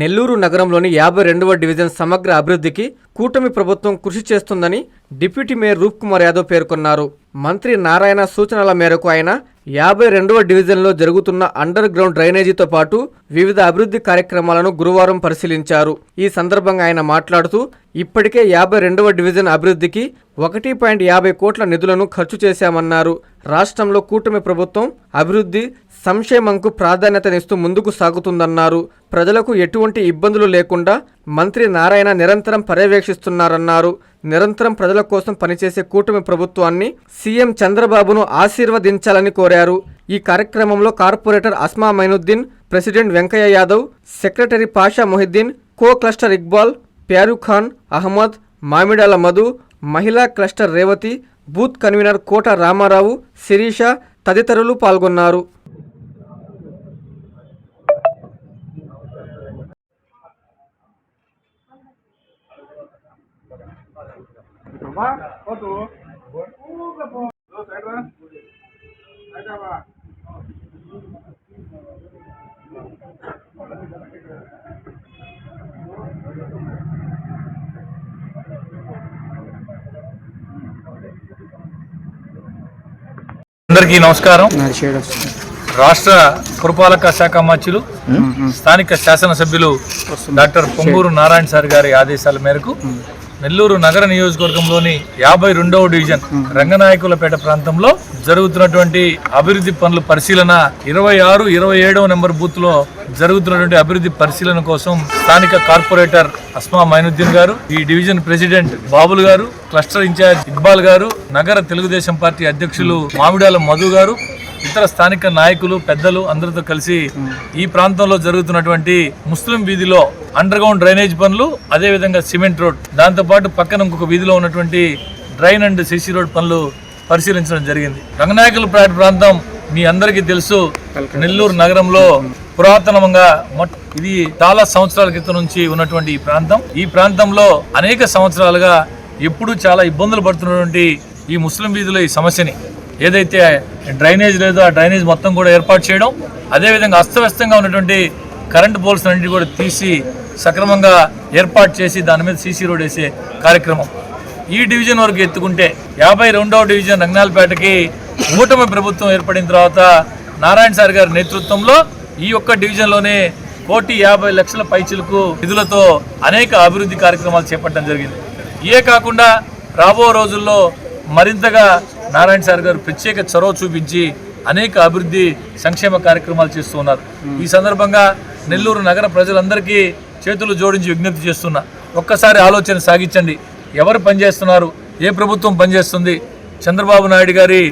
నెల్లూరు నగరంలోని యాభై రెండవ డివిజన్ సమగ్ర అభివృద్ధికి కూటమి ప్రభుత్వం కృషి చేస్తుందని డిప్యూటీ మేయర్ రూప్ కుమార్ యాదవ్ పేర్కొన్నారు. మంత్రి నారాయణ సూచనల మేరకు ఆయన యాభై రెండవ డివిజన్లో జరుగుతున్న అండర్ గ్రౌండ్ డ్రైనేజీతో పాటు వివిధ అభివృద్ధి కార్యక్రమాలను గురువారం పరిశీలించారు. ఈ సందర్భంగా ఆయన మాట్లాడుతూ ఇప్పటికే యాభై రెండవ డివిజన్ అభివృద్ధికి ఒకటి పాయింట్ యాభై కోట్ల నిధులను ఖర్చు చేశామన్నారు. రాష్ట్రంలో కూటమి ప్రభుత్వం అభివృద్ధి సంక్షేమంకు ప్రాధాన్యతనిస్తూ ముందుకు సాగుతుందన్నారు. ప్రజలకు ఎటువంటి ఇబ్బందులు లేకుండా మంత్రి నారాయణ నిరంతరం పర్యవేక్షిస్తున్నారన్నారు. నిరంతరం ప్రజల కోసం పనిచేసే కూటమి ప్రభుత్వాన్ని సీఎం చంద్రబాబును ఆశీర్వదించాలని కోరారు. ఈ కార్యక్రమంలో corporator Asma Mainuddin president Venkaiah Yadav secretary Pasha Mohiddin co cluster Iqbal ప్యారూక్ Khan Ahmed Mamidala Madhu మహిళా cluster Revathi booth convener Kota Ramarao Sirisha తదితరులు పాల్గొన్నారు. అందరికీ నమస్కారం. రాష్ట్ర పురపాలక శాఖ మంత్రులు స్థానిక శాసనసభ్యులు డాక్టర్ పొంగూరు నారాయణ సార్ గారి ఆదేశాల మేరకు నెల్లూరు నగర నియోజకవర్గంలోని యాభై రెండవ డివిజన్ రంగనాయకులపేట ప్రాంతంలో జరుగుతున్నటువంటి అభివృద్ధి పనుల పరిశీలన ఇరవై ఆరు ఇరవై ఏడవ నెంబర్ బూత్లో జరుగుతున్నటువంటి అభివృద్ధి పరిశీలన కోసం స్థానిక కార్పొరేటర్ అస్మా మైనుద్దీన్ గారు ఈ డివిజన్ ప్రెసిడెంట్ బాబుల్ గారు క్లస్టర్ ఇన్ఛార్జ్ ఇక్బాల్ గారు నగర తెలుగుదేశం పార్టీ అధ్యక్షులు మామిడాల మధు గారు ఇతర స్థానిక నాయకులు పెద్దలు అందరితో కలిసి ఈ ప్రాంతంలో జరుగుతున్నటువంటి ముస్లిం వీధిలో అండర్ గ్రౌండ్ డ్రైనేజ్ పనులు అదే విధంగా సిమెంట్ రోడ్. దాంతో పాటు పక్కన ఇంకొక వీధిలో ఉన్నటువంటి డ్రైన్ అండ్ సిసి రోడ్ పనులు పరిశీలించడం జరిగింది. రంగనాయకులపేట ప్రాంతం మీ అందరికీ తెలుసు. నెల్లూరు నగరంలో పురాతనంగా ఇది చాలా సంవత్సరాల క్రితం నుంచి ఉన్నటువంటి ఈ ప్రాంతం. ఈ ప్రాంతంలో అనేక సంవత్సరాలుగా ఎప్పుడూ చాలా ఇబ్బందులు పడుతున్నటువంటి ఈ ముస్లిం వీధిలో ఈ సమస్యని. ఏదైతే డ్రైనేజ్ లేదో ఆ డ్రైనేజ్ మొత్తం కూడా ఏర్పాటు చేయడం అదేవిధంగా అస్తవ్యస్తంగా ఉన్నటువంటి కరెంట్ పోల్స్ అన్నింటి కూడా తీసి సక్రమంగా ఏర్పాటు చేసి దాని మీద సీసీ రోడ్ వేసే కార్యక్రమం. ఈ డివిజన్ వరకు ఎత్తుకుంటే యాభై రెండవ డివిజన్ రంగనాలపేటకి కూటమి ప్రభుత్వం ఏర్పడిన తర్వాత నారాయణ సార్ గారి నేతృత్వంలో ఈ యొక్క డివిజన్లోనే కోటి యాభై లక్షల పైచులకు నిధులతో అనేక అభివృద్ధి కార్యక్రమాలు చేపట్టడం జరిగింది. ఇవే కాకుండా రాబో రోజుల్లో మరింతగా నారాయణ సార్ గారు ప్రత్యేక చొరవ చూపించి అనేక అభివృద్ధి సంక్షేమ కార్యక్రమాలు చేస్తూ ఉన్నారు. ఈ సందర్భంగా నెల్లూరు నగర ప్రజలందరికీ చేతులు జోడించి విజ్ఞప్తి చేస్తున్నా. ఒక్కసారి ఆలోచన సాగించండి. ఎవరు పనిచేస్తున్నారు? ఏ ప్రభుత్వం పనిచేస్తుంది? చంద్రబాబు నాయుడు గారి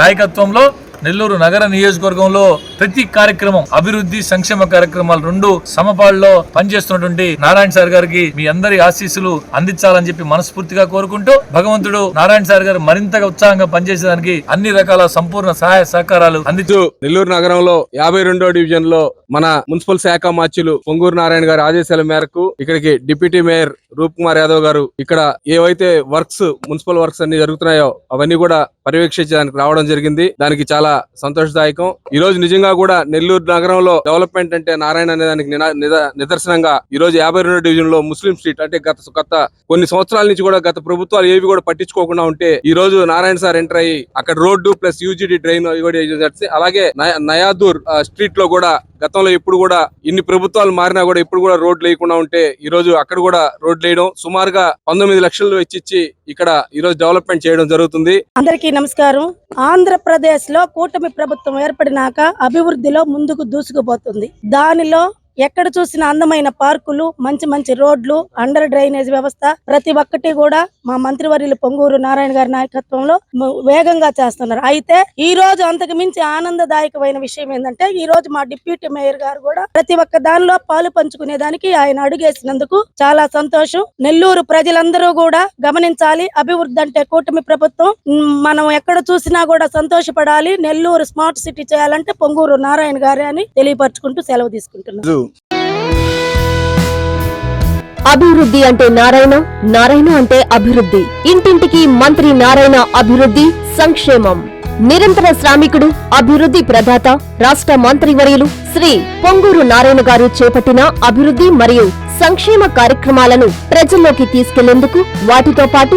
నాయకత్వంలో నెల్లూరు నగర నియోజకవర్గంలో ప్రతి కార్యక్రమం అభివృద్ధి సంక్షేమ కార్యక్రమాలు రెండు సమపాల్లో పనిచేస్తున్నటువంటి నారాయణ సార్ గారికి మీ అందరి ఆశీస్సులు అందించాలని చెప్పి మనస్ఫూర్తిగా కోరుకుంటూ భగవంతుడు నారాయణ సార్ గారు మరింతగా ఉత్సాహంగా పనిచేసేదానికి అన్ని రకాల సంపూర్ణ సహాయ సహకారాలు అందించు. నెల్లూరు నగరంలో యాభై రెండో డివిజన్లో మన మున్సిపల్ శాఖ మార్చులు పొంగూరు నారాయణ గారి ఆదేశాల మేరకు ఇక్కడికి డిప్యూటీ మేయర్ రూప్ కుమార్ యాదవ్ గారు ఇక్కడ ఏవైతే వర్క్స్ మున్సిపల్ వర్క్స్ అన్ని జరుగుతున్నాయో అవన్నీ కూడా పర్యవేక్షించడానికి రావడం జరిగింది. దానికి చాలా సంతోషదాయకం. ఈ రోజు నిజంగా కూడా నెల్లూరు నగరంలో డెవలప్మెంట్ అంటే నారాయణ అనే దానికి నిదర్శనంగా ఈ రోజు యాభై రెండో డివిజన్లో ముస్లిం స్ట్రీట్ అంటే గత గత కొన్ని సంవత్సరాల నుంచి కూడా గత ప్రభుత్వాలు ఏవి కూడా పట్టించుకోకుండా ఉంటే ఈ రోజు నారాయణ సార్ ఎంటర్ అయ్యి అక్కడ రోడ్డు ప్లస్ యూజిడి డ్రైన్ కూడా జరిగింది. అలాగే నయాదూర్ స్ట్రీట్లో కూడా గతంలో ఇప్పుడు కూడా ఇన్ని ప్రభుత్వాలు మారినా కూడా ఇప్పుడు కూడా రోడ్లు లేకుండా ఉంటే ఈ రోజు అక్కడ కూడా రోడ్లు వేయడం సుమారుగా పంతొమ్మిది లక్షలు వెచ్చిచ్చి ఇక్కడ ఈ రోజు డెవలప్మెంట్ చేయడం జరుగుతుంది. అందరికీ నమస్కారం. ఆంధ్రప్రదేశ్లో కూటమి ప్రభుత్వం ఏర్పడినాక అభివృద్ధిలో ముందుకు దూసుకుపోతుంది. దానిలో ఎక్కడ చూసిన అందమైన పార్కులు మంచి మంచి రోడ్లు అండర్ డ్రైనేజ్ వ్యవస్థ. ప్రతి ఒక్కటి కూడా మా మంత్రివర్యులు పొంగూరు నారాయణ గారి నాయకత్వంలో వేగంగా చేస్తున్నారు. అయితే ఈ రోజు అంతకు మించి ఆనందదాయకమైన విషయం ఏంటంటే ఈ రోజు మా డిప్యూటీ మేయర్ గారు కూడా ప్రతి ఒక్క దానిలో పాలు పంచుకునే దానికి ఆయన అడుగేసినందుకు చాలా సంతోషం. నెల్లూరు ప్రజలందరూ కూడా గమనించాలి. అభివృద్ధి అంటే కూటమి ప్రభుత్వం. మనం ఎక్కడ చూసినా కూడా సంతోషపడాలి. నెల్లూరు స్మార్ట్ సిటీ చేయాలంటే పొంగూరు నారాయణ గారే అని తెలియపరచుకుంటూ సెలవు తీసుకుంటున్నాం. అభివృద్ధి అంటే నారాయణ నారాయణ అంటే అభివృద్ధి. ఇంటింటికి మంత్రి నారాయణ అభివృద్ధి సంక్షేమం. నిరంతర శ్రామికుడు అభివృద్ధి ప్రదాత రాష్ట్ర మంత్రివర్యులు శ్రీ పొంగూరు నారాయణ గారు చేపట్టిన అభివృద్ధి మరియు సంక్షేమ కార్యక్రమాలను ప్రజల్లోకి తీసుకెళ్ళేందుకు వాటితో పాటు